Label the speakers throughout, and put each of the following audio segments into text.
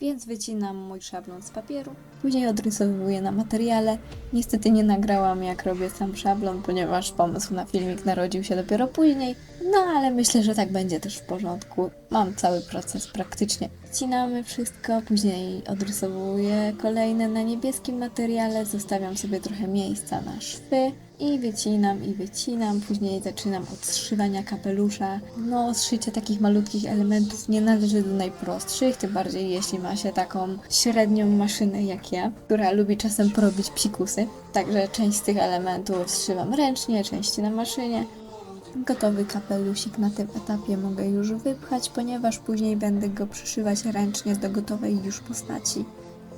Speaker 1: Więc wycinam mój szablon z papieru, później odrysowuję na materiale. Niestety nie nagrałam jak robię sam szablon, ponieważ pomysł na filmik narodził się dopiero później. No ale myślę, że tak będzie też w porządku. Mam cały proces praktycznie. Wcinamy wszystko, później odrysowuję kolejne na niebieskim materiale, zostawiam sobie trochę miejsca na szwy. I wycinam, i wycinam. Później zaczynam od zszywania kapelusza. No, zszycie takich malutkich elementów nie należy do najprostszych, tym bardziej jeśli ma się taką średnią maszynę jak ja, która lubi czasem porobić psikusy. Także część z tych elementów zszywam ręcznie, część na maszynie. Gotowy kapelusik na tym etapie mogę już wypchać, ponieważ później będę go przyszywać ręcznie do gotowej już postaci.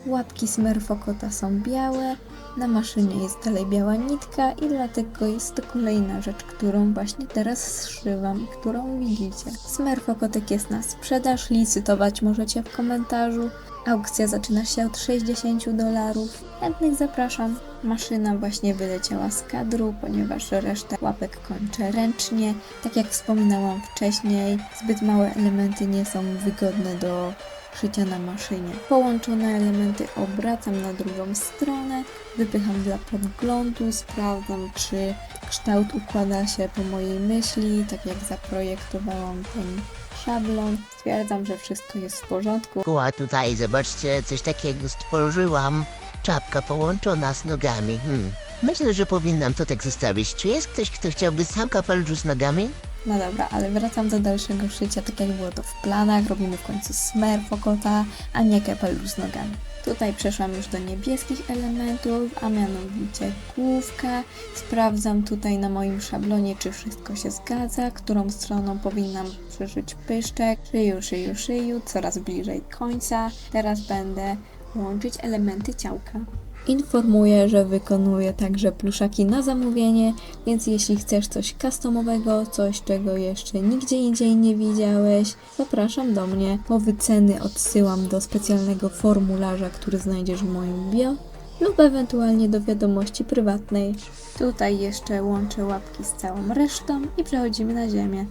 Speaker 1: Łapki Smurfokota są białe, na maszynie jest dalej biała nitka i dlatego jest to kolejna rzecz, którą właśnie teraz zszywam, którą widzicie. Smurfokotek jest na sprzedaż, licytować możecie w komentarzu. Aukcja zaczyna się od 60 dolarów. Chętnych zapraszam. Maszyna właśnie wyleciała z kadru, ponieważ resztę łapek kończę ręcznie. Tak jak wspominałam wcześniej, zbyt małe elementy nie są wygodne do szycia na maszynie. Połączone elementy obracam na drugą stronę, wypycham dla podglądu, sprawdzam czy kształt układa się po mojej myśli, tak jak zaprojektowałam ten szablon. Stwierdzam, że wszystko jest w porządku.
Speaker 2: A tutaj zobaczcie, coś takiego stworzyłam. Czapka połączona z nogami. Hmm. Myślę, że powinnam to tak zostawić. Czy jest ktoś, kto chciałby sam kapelusz z nogami?
Speaker 1: No dobra, ale wracam do dalszego szycia, tak jak było to w planach. Robimy w końcu smerfokota, a nie kapelusz z nogami. Tutaj przeszłam już do niebieskich elementów, a mianowicie główka. Sprawdzam tutaj na moim szablonie, czy wszystko się zgadza, którą stroną powinnam przyszyć pyszczek. Szyju, szyju, szyju, coraz bliżej końca. Teraz będę łączyć elementy ciałka. Informuję, że wykonuję także pluszaki na zamówienie, więc jeśli chcesz coś customowego, coś czego jeszcze nigdzie indziej nie widziałeś, zapraszam do mnie. Po wyceny odsyłam do specjalnego formularza, który znajdziesz w moim bio lub ewentualnie do wiadomości prywatnej. Tutaj jeszcze łączę łapki z całą resztą i przechodzimy na ziemię.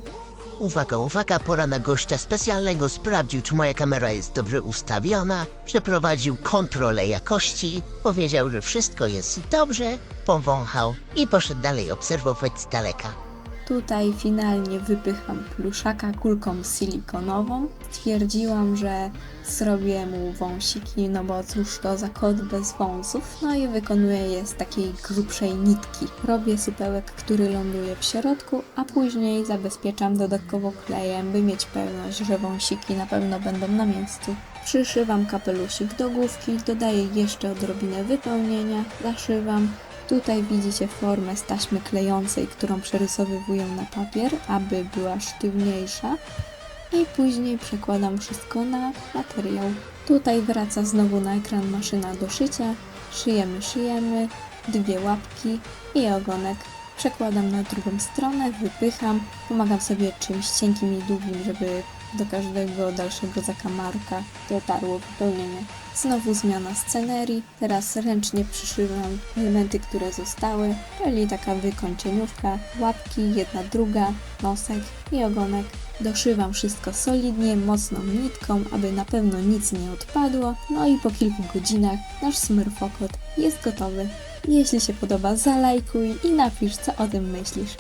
Speaker 2: Uwaga, uwaga, pora na gościa specjalnego. Sprawdził, czy moja kamera jest dobrze ustawiona, przeprowadził kontrolę jakości, powiedział, że wszystko jest dobrze, powąchał i poszedł dalej obserwować z daleka.
Speaker 1: Tutaj finalnie wypycham pluszaka kulką silikonową. Stwierdziłam, że zrobię mu wąsiki, no bo cóż to za kot bez wąsów. No i wykonuję je z takiej grubszej nitki. Robię supełek, który ląduje w środku, a później zabezpieczam dodatkowo klejem, by mieć pewność, że wąsiki na pewno będą na miejscu. Przyszywam kapelusik do główki, dodaję jeszcze odrobinę wypełnienia, zaszywam, Tutaj widzicie formę z taśmy klejącej, którą przerysowywuję na papier, aby była sztywniejsza. I później przekładam wszystko na materiał. Tutaj wraca znowu na ekran maszyna do szycia. Szyjemy, szyjemy, dwie łapki i ogonek. Przekładam na drugą stronę, wypycham, pomagam sobie czymś cienkim i długim, żeby do każdego dalszego zakamarka dotarło wypełnienie. Znowu zmiana scenerii, teraz ręcznie przyszywam elementy, które zostały, czyli taka wykończeniówka, łapki, jedna druga, nosek i ogonek. Doszywam wszystko solidnie, mocną nitką, aby na pewno nic nie odpadło, no i po kilku godzinach nasz smurfokot jest gotowy. Jeśli się podoba, zalajkuj i napisz, co o tym myślisz.